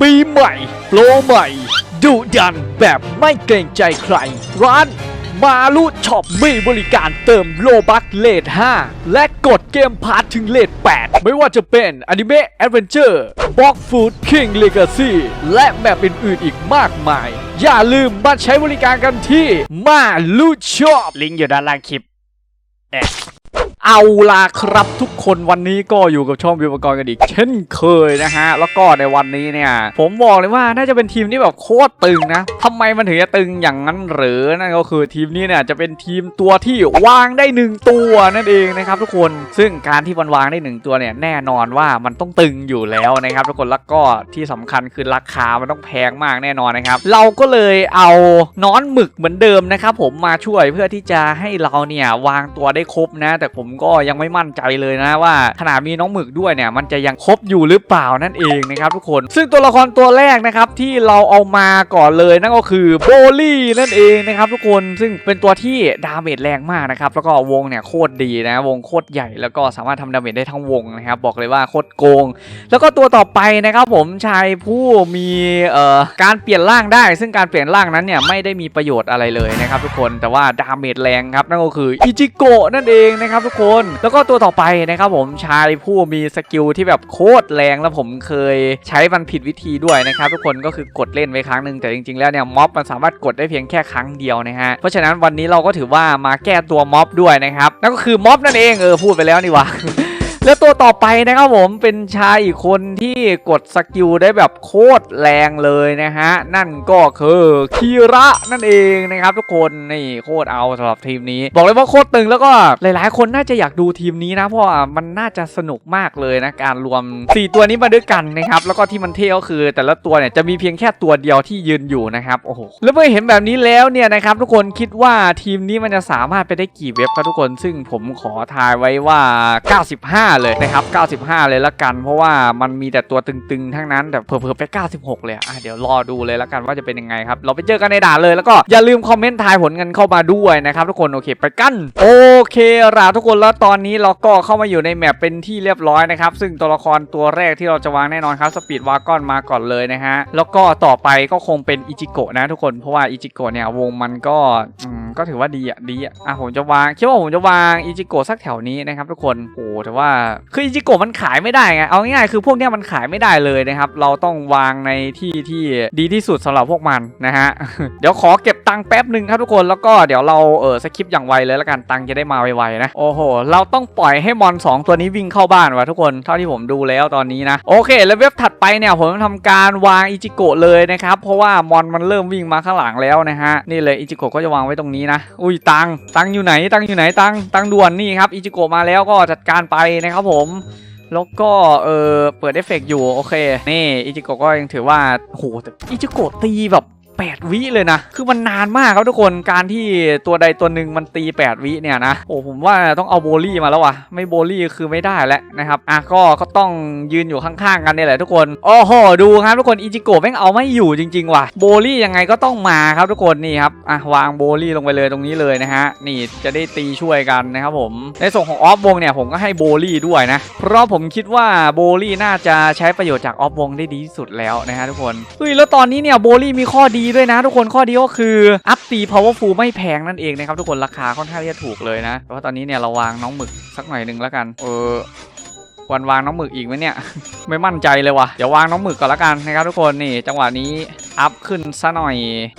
ปีใหม่โปรใหม่ดุดันแบบไม่เกรงใจใคร ร้านมาลุช็อปมีบริการเติมโลบัคเลท5และกดเกมพาร์ทถึงเลท8 ไม่ว่าจะเป็นอนิเมะแอดเวนเจอร์บ็อกฟูดคิงเลกาซีและแบบอื่นๆอีกมากมาย อย่าลืมมาใช้บริการกันที่มาลุช็อปลิงก์อยู่ด้านล่างคลิปเอ เอาล่ะครับทุกคนวันนี้ก็อยู่กับช่องวิวกรกันอีก เช่นเคยนะฮะ แล้วก็ในวันนี้เนี่ย ผมบอกเลยว่าน่าจะเป็นทีมที่แบบโคตรตึงนะทำไมมันถึงจะตึงอย่างนั้นหรือนั่นก็คือทีมนี้เนี่ยจะเป็นทีมตัวที่วางได้หนึ่งตัวนั่นเองนะครับทุกคนซึ่งการที่มันวางได้หนึ่งตัวเนี่ยแน่นอนว่ามันต้องตึงอยู่แล้วนะครับทุกคนแล้วก็ที่สำคัญคือราคามันต้องแพงมากแน่นอนนะครับเราก็เลยเอาน้อนหมึกเหมือนเดิมนะครับผมมาช่วยเพื่อที่จะให้เราเนี่ยวางตัวได้ครบนะ แต่ผมก็ยังไม่มั่นใจเลยนะว่าขนาดมีน้องหมึกด้วยเนี่ยมันจะยังครบอยู่หรือเปล่านั่นเองนะครับทุกคน ซึ่งตัวละครตัวแรกนะครับที่เราเอามาก่อนเลยนั่นก็คือโบลี่นั่นเองนะครับทุกคนซึ่งเป็นตัวที่ดาเมจแรงมากนะครับแล้วก็วงเนี่ยโคตรดีนะวงโคตรใหญ่แล้วก็สามารถทำดาเมจได้ทั้งวงนะครับบอกเลยว่าโคตรโกง แล้วก็ตัวต่อไปนะครับผมชายผู้มีเอ่อการเปลี่ยนร่างได้ ซึ่งการเปลี่ยนร่างนั้นเนี่ยไม่ได้มีประโยชน์อะไรเลยนะครับทุกคนแต่ว่าดาเมจแรงครับนั่นก็คืออิจิโกะนั่นเองนะครับทุกคนแล้วก็ตัวต่อไปนะครับผมชายผู้มีสกิลที่แบบโคตรแรงแล้วผมเคยใช้มันผิดวิธีด้วยนะครับทุกคนก็คือกดเล่นไปครั้งหนึ่งแต่จริงๆแล้วเนี่ยม็อบมันสามารถกดได้เพียงแค่ครั้งเดียวนะฮะเพราะฉะนั้นวันนี้เราก็ถือว่ามาแก้ตัวม็อบด้วยนะครับนั่นก็คือม็อบนั่นเองเออพูดไปแล้วนี่วะ และตัวต่อไปนะครับผมเป็นชายอีกคนที่กดสกิลได้แบบโคตรแรงเลยนะฮะ นั่นก็คือคีระนั่นเองนะครับทุกคนนี่โคตรเอาสำหรับทีมนี้ บอกเลยว่าโคตรตึงแล้วก็หลายๆ คนน่าจะอยากดูทีมนี้นะ เพราะมันน่าจะสนุกมากเลยนะการรวม 4 ตัวนี้มาด้วยกันนะครับแล้วก็ที่มันเท่ก็คือ แต่ละตัวเนี่ยจะมีเพียงแค่ตัวเดียวที่ยืนอยู่นะครับโอ้โหแล้วเมื่อเห็นแบบนี้แล้วเนี่ยนะครับทุกคนคิดว่าทีมนี้มันจะสามารถไปได้กี่เว็บครับทุกคน ซึ่งผมขอทายไว้ว่า 95เลยนะครับ 95 เลยละกัน เพราะว่ามันมีแต่ตัวตึงๆ ทั้งนั้น แต่เผลอๆไป 96 เลยอะเดี๋ยวรอดูเลยละกันว่าจะเป็นยังไงครับ เราไปเจอกันในด่านเลย แล้วก็อย่าลืมคอมเมนต์ทายผลกันเข้ามาด้วยนะครับทุกคน โอเค ไปกัน โอเคล่ะทุกคนแล้วตอนนี้เราก็เข้ามาอยู่ในแมปเป็นที่เรียบร้อยนะครับ ซึ่งตัวละครตัวแรกที่เราจะวางแน่นอนครับ สปีดวากอนมาก่อนเลยนะฮะ แล้วก็ต่อไปก็คงเป็นอิจิโกะนะทุกคน เพราะว่าอิจิโกะเนี่ยวงมันก็อืม ก็ถือว่าดีอะดีอะอะผมจะวางคิดว่าผมจะวางอิจิโกะสักแถวนี้นะครับทุกคนโอ้แต่ว่าคืออิจิโกะมันขายไม่ได้ไงเอาง่ายๆคือพวกเนี้ยมันขายไม่ได้เลยนะครับเราต้องวางในที่ที่ดีที่สุดสำหรับพวกมันนะฮะเดี๋ยวขอเก็บตังค์แป๊บหนึ่งครับทุกคนแล้วก็เดี๋ยวเราเออสคริปต์อย่างไวเลยล้วกันตังค์จะได้มาไวๆนะโอ้โหเราต้องปล่อยให้มอน 2 ตัวนี้วิ่งเข้าบ้านว่ะทุกคนเท่าที่ผมดูแล้วตอนนี้นะโอเค แล้วเว็บถัดไปเนี่ยผมทำการวางอิจิโกะเลยนะครับเพราะว่ามอนมันเริ่มวิ่งมาข้างหลังแล้วนะฮะนี่เลยอิจิโกะก็จะวางไว้ตรงนี้นะ อุ้ยตังตังอยู่ไหน ตังอยู่ไหนตังตังด่วนนี่ครับอิจิโกะมาแล้วก็จัดการไปนะครับผมแล้วก็เออเปิดเอฟเฟกต์อยู่โอเค นี่อิจิโกะก็ยังถือว่าโหแต่อิจิโกะตีแบบ 8 วิเลยนะ คือมันนานมากครับทุกคนการที่ตัวใดตัวหนึ่งมันตี 8 วิเนี่ยนะโอ้ผมว่าต้องเอาโบลี่มาแล้ววะไม่โบลี่คือไม่ได้แล้วนะครับอะก็ก็ต้องยืนอยู่ข้างๆกันเนี่ยแหละทุกคนโอ้โหดูครับทุกคนอิจิโกะแม่งเอาไม่อยู่จริง ๆ ว่ะโบลี่ยังไงก็ต้องมาครับทุกคนนี่ครับอะวางโบลี่ลงไปเลยตรงนี้เลยนะฮะนี่จะได้ตีช่วยกันนะครับผมในส่วนของออฟวงเนี่ยผมก็ให้โบลี่ด้วยนะเพราะผมคิดว่าโบลี่น่าจะใช้ประโยชน์จากออฟวงได้ดีที่สุดแล้วนะฮะทุกคนเฮ้ยแล้วตอนนี้เนี่ยโบลี่มีข้อดีด้วยนะทุกคนข้อดีก็คืออัพตี powerful ไม่แพงนั่นเองนะครับทุกคนราคาค่อนข้างที่จะถูกเลยนะเพราะตอนนี้เนี่ยเราวางน้องหมึกสักหน่อยหนึ่งแล้วกัน เออวันวางน้องหมึกอีกไหมเนี่ย ไม่มั่นใจเลยว่ะเดี๋ยววางน้องหมึกก่อนละกันนะครับทุกคนนี่จังหวะนี้ อัพขึ้นซะหน่อย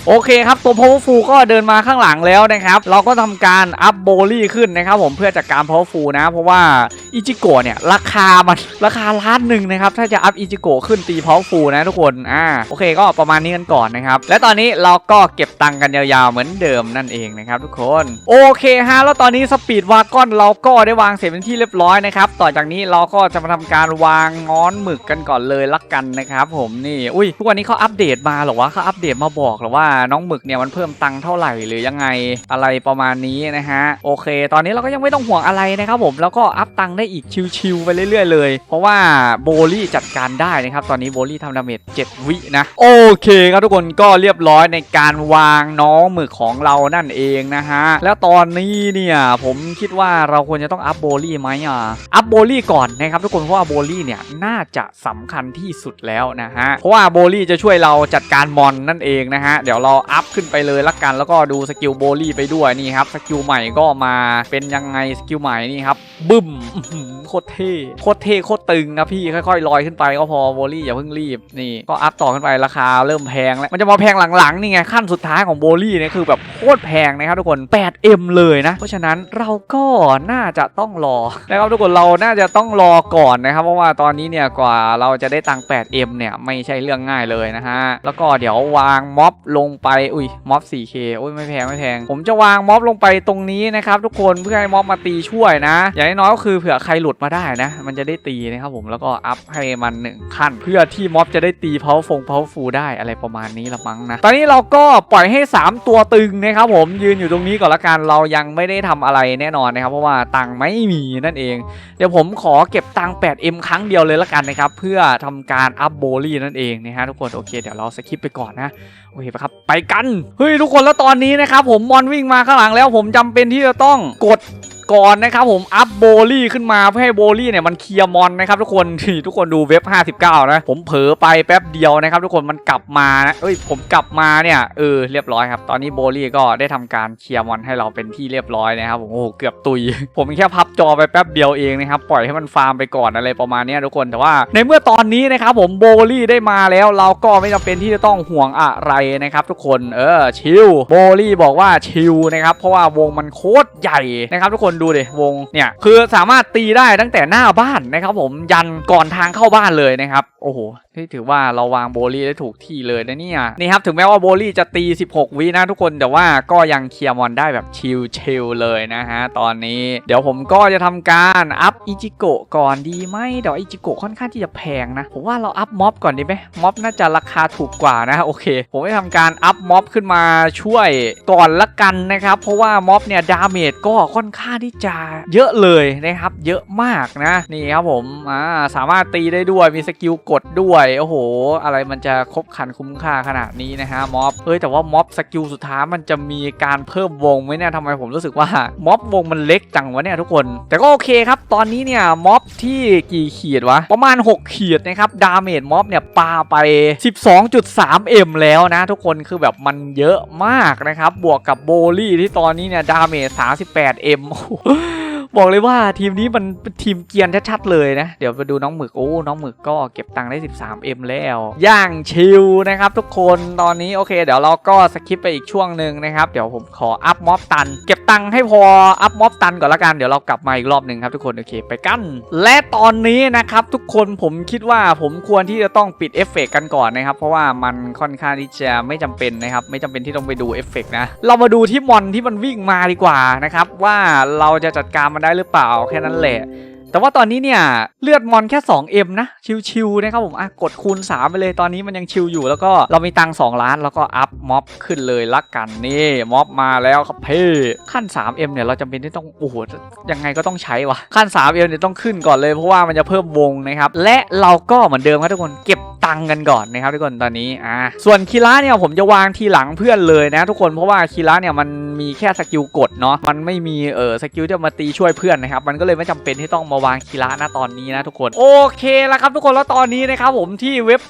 โอเคครับตัว powerful ก็เดินมาข้างหลังแล้วนะครับ เราก็ทำการอัพโบลี่ขึ้นนะครับผมเพื่อจัดการ powerful นะ เพราะว่าอิจิโกะเนี่ยราคามันราคาล้านหนึ่งนะครับถ้าจะอัพอิจิโกะขึ้นตี powerful นะทุกคนอ่าโอเคก็ประมาณนี้กันก่อนนะครับและตอนนี้เราก็เก็บตังค์กันยาวๆเหมือนเดิมนั่นเองนะครับทุกคนโอเคฮะแล้วตอนนี้สปีดวากอนเราก็ได้วางเสร็จเป็นที่เรียบร้อยนะครับต่อจากนี้เราก็จะมาทำการวางงอนหมึกกันก่อนเลยละกันนะครับผมนี่อุ้ยทุกวันนี้เขาอัปเดตมาหรอวะเขาอัปเดตมาบอกหรอว่าน้องหมึกเนี่ยมันเพิ่มตังค์เท่าไหร่หรือยังไงอะไรประมาณนี้นะฮะโอเค ตอนนี้เราก็ยังไม่ต้องห่วงอะไรนะครับผมแล้วก็อัพตังค์ได้อีกชิวๆไปเรื่อยๆเลย เพราะว่าโบลี่จัดการได้นะครับตอนนี้โบลี่ทำดาเมจ7วินะโอเคครับทุกคนก็เรียบร้อยในการวางน้องหมึกของเรานั่นเองนะฮะแล้วตอนนี้เนี่ยผมคิดว่าเราควรจะต้องอัพโบลี่ไหมอะอัพโบลี่ก่อนนะครับทุกคนเพราะว่าโบลี่เนี่ยน่าจะสำคัญที่สุดแล้วนะฮะเพราะว่าโบลี่จะช่วยเราจัดการการมอนนั่นเองนะฮะ เดี๋ยวเราอัพขึ้นไปเลยละกัน แล้วก็ดูสกิลโบลี่ไปด้วยนี่ครับ สกิลใหม่ก็มาเป็นยังไงสกิลใหม่นี่ครับ บึ้มโคตรเท่โคตรเท่โคตรตึงนะพี่ค่อยๆลอยขึ้นไปก็พอโบลี่อย่าเพิ่งรีบนี่ก็อัพต่อขึ้นไปราคาเริ่มแพงแล้วมันจะมาแพงหลังๆนี่ไงขั้นสุดท้ายของโบลี่เนี่ยคือแบบโคตรแพงนะครับทุกคน 8M เลยนะ เพราะฉะนั้นเราก็น่าจะต้องรอนะครับทุกคนเราน่าจะต้องรอก่อนนะครับเพราะว่าตอนนี้เนี่ยกว่าเราจะได้ตังค์ 8M เนี่ยไม่ใช่เรื่องง่ายเลยนะฮะแล้วก็เดี๋ยววางม็อบลงไป อุ้ยม็อบ 4K อุ้ยไม่แพงไม่แพง ผมจะวางม็อบลงไปตรงนี้นะครับทุกคนเพื่อให้ม็อบมาตีช่วยนะ อย่างน้อยๆก็คือเผื่อใครหลุดมาได้นะ มันจะได้ตีนะครับผมแล้วก็อัพให้มันหนึ่งขั้น เพื่อที่ม็อบจะได้ตีเพาฟงเพาฟูได้อะไรประมาณนี้ละมั้งนะ ตอนนี้เราก็ปล่อยให้ 3 ตัวตึงนะครับผมยืนอยู่ตรงนี้ก่อนละกันเรายังไม่ได้ทำอะไรแน่นอนนะครับ เพราะว่าตังค์ไม่มีนั่นเอง เดี๋ยวผมขอเก็บตังค์ 8M ครั้งเดียวเลยละกันนะครับเพื่อทำการอัพโบลี่นั่นเองนะฮะทุกคนโอเคเดี๋ยวเราสคิปไปก่อนนะโอเคปะครับไปกันเฮ้ยทุกคนแล้วตอนนี้นะครับผมมอนวิ่งมาข้างหลังแล้วผมจำเป็นที่จะต้องกด ก่อนนะครับผมอัพโบลี่ขึ้นมาเพื่อให้โบลี่เนี่ยมันเคลียร์มอนนะครับทุกคนนี่ทุกคนดูเว็บ 59 นะ ผมเผลอไปแป๊บเดียวนะครับ ทุกคนมันกลับมานะเอ้ยผมกลับมาเนี่ยเออเรียบร้อยครับ ตอนนี้โบลี่ก็ได้ทำการเคลียร์มอนให้เราเป็นที่เรียบร้อยนะครับผมโอ้โหเกือบตุย ผมแค่พับจอไปแป๊บเดียวเองนะครับปล่อยให้มันฟาร์มไปก่อนอะไรประมาณนี้ทุกคนแต่ว่า ในเมื่อตอนนี้นะครับผมโบลี่ได้มาแล้วเราก็ไม่จำเป็นที่จะต้องห่วงอะไรนะครับทุกคนเออชิลโบลี่บอกว่าชิลนะครับเพราะว่าวงมันโคตรใหญ่นะครับทุกคนดูดิวงเนี่ยคือสามารถตีได้ตั้งแต่หน้าบ้านนะครับผมยันก่อนทางเข้าบ้านเลยนะครับโอ้โห ที่ถือว่าเราวางโบลี่ได้ถูกที่เลยนะเนี่ยนี่ครับถึงแม้ว่าโบลี่จะตี 16 วินะทุกคนแต่ว่าก็ยังเคลียร์มอนได้แบบชิลๆเลยนะฮะตอนนี้เดี๋ยวผมก็จะทำการอัพอิจิโกะก่อนดีไหมเดี๋ยวอิจิโกะค่อนข้างที่จะแพงนะผมว่าเราอัพม็อบก่อนดีไหมม็อบน่าจะราคาถูกกว่านะโอเค ผมจะทำการอัพม็อบขึ้นมาช่วยก่อนละกันนะครับเพราะว่าม็อบเนี่ยดาเมจก็ค่อนข้างที่จะเยอะเลยนะครับเยอะมากนะนี่ครับผมอ่าสามารถตีได้ด้วยมีสกิลกดด้วยโอ้โห อะไรมันจะครบคันคุ้มค่าขนาดนี้นะฮะม็อบเฮ้ยแต่ว่าม็อบสกิลสุดท้ายมันจะมีการเพิ่มวงไหมเนี่ยทำไมผมรู้สึกว่าม็อบวงมันเล็กจังวะเนี่ยทุกคน แต่ก็โอเคครับตอนนี้เนี่ยม็อบที่กี่ขีดวะ ประมาณ 6 ขีดนะครับดาเมจม็อบเนี่ยปาไป 12.3M แล้วนะทุกคนคือแบบมันเยอะมากนะครับ บวกกับโบลี่ที่ตอนนี้เนี่ยดาเมจ 38M โอ้โห บอกเลยว่าทีมนี้มันทีมเกียนชัดๆเลยนะ เดี๋ยวไปดูน้องหมึกโอ้น้องหมึกก็เก็บตังค์ได้ 13M แล้ว ย่างชิลนะครับทุกคนตอนนี้โอเค เดี๋ยวเราก็สคิปไปอีกช่วงหนึ่งนะครับเดี๋ยวผมขออัพม็อบตัน เก็บตังค์ให้พออัพม็อบตันก่อนละกันเดี๋ยวเรากลับมาอีกรอบหนึ่งครับทุกคนโอเคไปกันและตอนนี้นะครับทุกคนผมคิดว่าผมควรที่จะต้องปิดเอฟเฟกต์กันก่อนนะครับเพราะว่ามันค่อนข้างที่จะไม่จำเป็นนะครับไม่จำเป็นที่ต้องไปดูเอฟเฟกต์นะเรามาดูที่มอนที่มันวิ่งมาดีกว่านะครับว่าเราจะจัดการมันได้หรือเปล่าแค่นั้นแหละ แต่ว่าตอนนี้เนี่ยเลือดมอนแค่ 2M นะ ชิวๆนะครับผมอะกดคูณ 3 ไปเลยตอนนี้มันยังชิวอยู่ แล้วก็เรามีตังค์2ล้านแล้วก็อัพม็อบขึ้นเลยละกันนี่ม็อบมาแล้วครับเพ่ขั้น 3M เนี่ยเราจำเป็นที่ต้องโอ้โหยังไงก็ต้องใช้วะขั้น 3M เนี่ยต้องขึ้นก่อนเลยเพราะว่ามันจะเพิ่มวงนะครับและเราก็เหมือนเดิมครับทุกคนเก็บ ตังกันก่อนนะครับทุกคนตอนนี้อะส่วนคีระเนี่ยผมจะวางทีหลังเพื่อนเลยนะทุกคนเพราะว่าคีระเนี่ยมันมีแค่สกิลกดเนาะมันไม่มีเออสกิลที่มาตีช่วยเพื่อนนะครับมันก็เลยไม่จำเป็นที่ต้องมาวางคีระนะตอนนี้นะทุกคนโอเคแล้วครับทุกคนแล้วตอนนี้นะครับผมที่เว็บ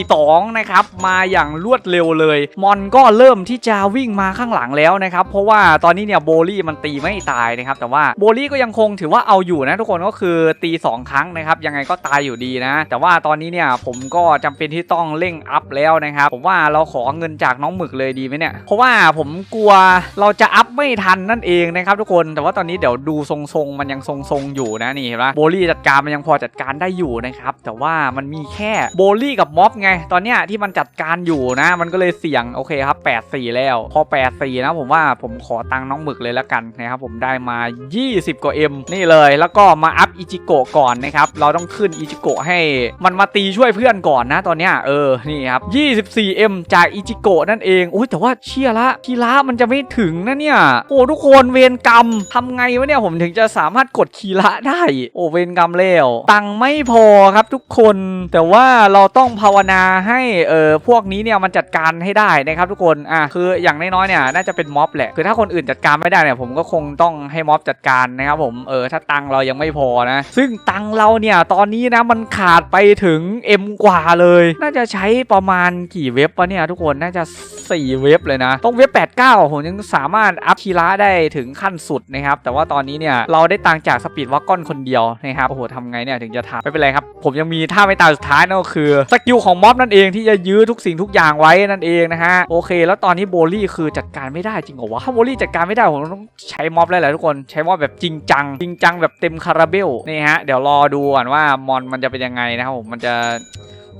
82นะครับมาอย่างรวดเร็วเลย มอนก็เริ่มที่จะวิ่งมาข้างหลังแล้วนะครับเพราะว่าตอนนี้เนี่ยโบลี่มันตีไม่ตายนะครับแต่ว่าโบลี่ก็ยังคงถือว่าเอาอยู่นะทุกคนก็คือตีสองครั้งนะครับยังไงก็ตายอยู่ดีนะ แต่ว่าตอนนี้เนี่ยผมก็จำเป็นที่ต้องเร่งอัพแล้วนะครับ ผมว่าเราขอเงินจากน้องหมึกเลยดีไหมเนี่ย เพราะว่าผมกลัวเราจะอัพไม่ทันนั่นเองนะครับทุกคน แต่ว่าตอนนี้เดี๋ยวดูทรงๆ มันยังทรงๆ อยู่นะนี่เห็นปะโบลี่จัดการมันยังพอจัดการได้อยู่นะครับ แต่ว่ามันมีแค่โบลี่กับม็อบไง ตอนเนี้ยที่มันจัดการอยู่นะ มันก็เลยเสี่ยงโอเคครับ8 4 แล้ว พอ 8 4 นะผมว่าผมขอตังค์น้องหมึกเลยแล้วกันนะครับผมได้มา 20 กว่า M นี่เลย แล้วก็มาอัพอิจิโกะก่อนนะครับเราต้องขึ้นอิจิโกะให้มันมาตีช่วยเพื่อนก่อนอนนะตอนเนี้ยเออนี่ครับ 24M จากอิจิโกะนั่นเองโอ้ยแต่ว่าเชี่ยละคีระมันจะไม่ถึงนะเนี่ย โอ้ทุกคนเวรกรรมทำไงวะเนี่ยผมถึงจะสามารถกดคีระได้ โอ้เวรกรรมแล้วตังไม่พอครับทุกคน แต่ว่าเราต้องภาวนาให้เออพวกนี้เนี่ยมันจัดการให้ได้นะครับทุกคนอะคืออย่างน้อยๆเนี่ยน่าจะเป็นม็อบแหละคือถ้าคนอื่นจัดการไม่ได้เนี่ยผมก็คงต้องให้ม็อบจัดการนะครับผมเออถ้าตังเรายังไม่พอนะ ซึ่งตังเราเนี่ยตอนนี้นะมันขาดไปถึง M กว่าเลย น่าจะใช้ประมาณกี่เว็บวะเนี่ยทุกคนน่าจะ 4 เว็บเลยนะ ต้องเว็บ 89 ผมยังสามารถอัพคีระได้ถึงขั้นสุดนะครับ แต่ว่าตอนนี้เนี่ยเราได้ตังจากสปีดวักก้อนคนเดียวนะครับ โอ้โหทำไงเนี่ยถึงจะทำไม่เป็นไรครับ ผมยังมีท่าไม่ตายสุดท้ายนั่นก็คือสกิลของม็อบนั่นเองที่จะยื้อทุกสิ่งทุกอย่างไว้นั่นเองนะฮะ โอเค แล้วตอนนี้โบลี่คือจัดการไม่ได้จริงเหรอวะ ถ้าโบลี่จัดการไม่ได้ผมต้องใช้ม็อบแล้วแหละทุกคน ใช้ม็อบแบบจริงจัง จริงจังแบบเต็มคาราเบล นี่ฮะ เดี๋ยวรอดูก่อนว่ามอนมันจะเป็นยังไงนะครับผม มันจะ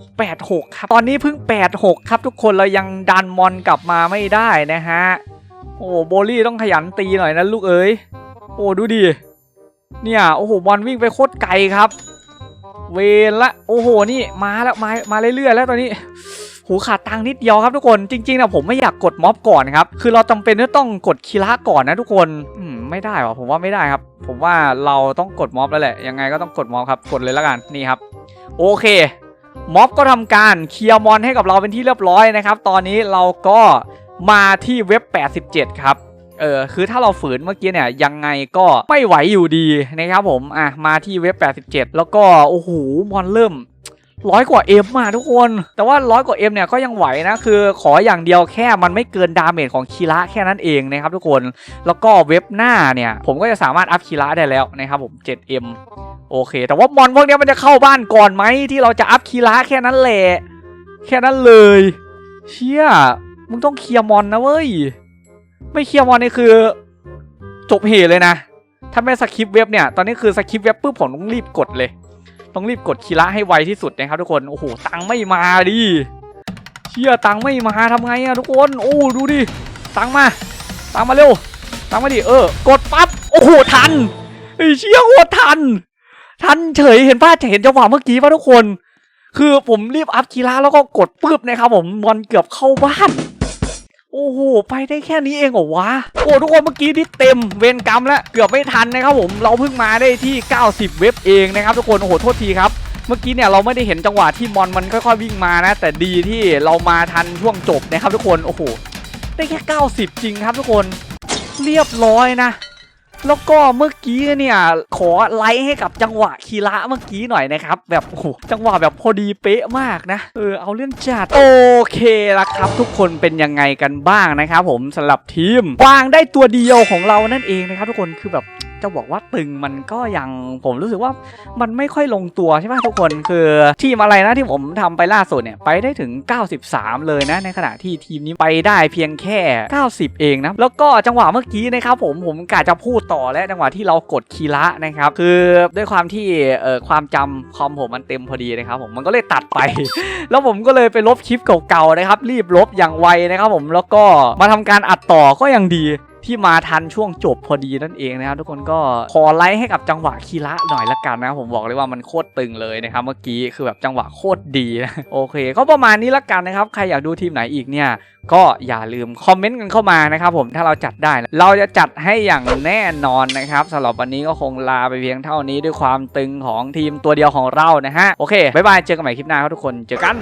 86 ครับ ตอนนี้เพิ่ง 86 ครับทุกคนเรายังดันมอนกลับมาไม่ได้นะฮะ โอ้โบลี่ต้องขยันตีหน่อยนะลูกเอ้ย โอ้ดูดิ เนี่ยโอ้โหมอนวิ่งไปโคตรไกลครับ เวรละ โอ้โหนี่มาแล้วมามาเรื่อยๆแล้วตอนนี้หูขาดตังนิดเดียวครับทุกคนจริงๆนะผมไม่อยากกดม็อบก่อนครับคือเราจำเป็นที่ต้องกดคีระก่อนนะทุกคนอืมไม่ได้วะผมว่าไม่ได้ครับ ผมว่าเราต้องกดม็อบแล้วแหละยังไงก็ต้องกดม็อบครับกดเลยแล้วกันนี่ครับ โอเค ม็อบก็ทำการเคลียร์มอนให้กับเราเป็นที่เรียบร้อยนะครับ ตอนนี้เราก็มาที่เว็บ 87 ครับ เออ คือถ้าเราฝืนเมื่อกี้เนี่ย ยังไงก็ไม่ไหวอยู่ดีนะครับผม อะ มาที่เว็บ 87 แล้วก็ โอ้โห มอนเริ่ม ร้อยกว่าเอ็มมาทุกคน แต่ว่าร้อยกว่าเอ็มเนี่ยก็ยังไหวนะ คือขออย่างเดียวแค่มันไม่เกินดาเมจของคีระแค่นั้นเองนะครับทุกคน แล้วก็เว็บหน้าเนี่ย ผมก็จะสามารถอัพคีระได้แล้วนะครับผม 7M โอเค แต่ว่ามอนพวกนี้มันจะเข้าบ้านก่อนไหมที่เราจะอัพคีระแค่นั้นแหละ แค่นั้นเลย เชี่ย มึงต้องเคลียร์มอนนะเว้ย ไม่เคลียร์มอนนี่คือ จบเหตุเลยนะ ถ้าไม่สคริปเว็บเนี่ย ตอนนี้คือสคริปเว็บปุ๊บผมต้องรีบกดเลย ต้องรีบกดคีระให้ไวที่สุดนะครับทุกคน โอ้โห ตังไม่มาดิเชี่ยตังไม่มาทำไงอะทุกคน โอ้ดูดิ ตังมา ตังมาเร็ว ตังมาดิ เออ กดปั๊บ โอ้โห ทันไอ้เชี่ยโคตรทัน ทันเฉย เห็นป้าเห็นจังหวะเมื่อกี้ป่ะทุกคน คือผมรีบอัพคีระแล้วก็กดปึ๊บนะครับผมมอนเกือบเข้าบ้าน โอ้โห ไปได้แค่นี้เองเหรอวะ โอ้ทุกคนเมื่อกี้ที่เต็มเวรกรรมแล้ว เกือบไม่ทันนะครับผม เราเพิ่งมาได้ที่ 90 เว็บเองนะครับทุกคน โอ้โห โทษทีครับ เมื่อกี้เนี่ยเราไม่ได้เห็นจังหวะที่มอนมันค่อยๆวิ่งมานะ แต่ดีที่เรามาทันช่วงจบนะครับทุกคน โอ้โห ได้แค่ 90 จริงครับทุกคน เรียบร้อยนะ แล้วก็เมื่อกี้เนี่ยขอไลค์ให้กับจังหวะคีระเมื่อกี้หน่อยนะครับ แบบโอ้โหจังหวะแบบพอดีเป๊ะมากนะเออเอาเรื่องจัดโอเคละครับ ทุกคนเป็นยังไงกันบ้างนะครับผมสำหรับทีมวางได้ตัวเดียวของเรานั่นเองนะครับ ทุกคนคือแบบ จะบอกว่าตึงมันก็ยังผมรู้สึกว่ามันไม่ค่อยลงตัวใช่ไหมทุกคนคือทีมอะไรนะที่ผมทำไปล่าสุดเนี่ยไปได้ถึง 93 เลยนะในขณะที่ทีมนี้ไปได้เพียงแค่ 90 เองนะแล้วก็จังหวะเมื่อกี้นะครับผมผมกะจะพูดต่อและจังหวะที่เรากดคีระนะครับคือด้วยความที่เอ่อความจำคอมผมมันเต็มพอดีนะครับผมมันก็เลยตัดไป แล้วผมก็เลยไปลบคลิปเก่าๆนะครับรีบลบอย่างไวนะครับผมแล้วก็มาทำการอัดต่อก็ยังดี ที่มาทันช่วงจบพอดีนั่นเองนะครับทุกคนก็ขอไลค์ให้กับจังหวะคีระหน่อยละกันนะครับผมบอกเลยว่ามันโคตรตึงเลยนะครับเมื่อกี้คือแบบจังหวะโคตรดีนะโอเค ก็ประมาณนี้ละกันนะครับใครอยากดูทีมไหนอีกเนี่ยก็อย่าลืมคอมเมนต์กันเข้ามานะครับผมถ้าเราจัดได้ เราจะจัดให้อย่างแน่นอนนะครับสำหรับวันนี้ก็คงลาไปเพียงเท่านี้ด้วยความตึงของทีมตัวเดียวของเรานะฮะโอเคบ๊ายบายเจอกันใหม่คลิปหน้าครับทุกคนเจอกัน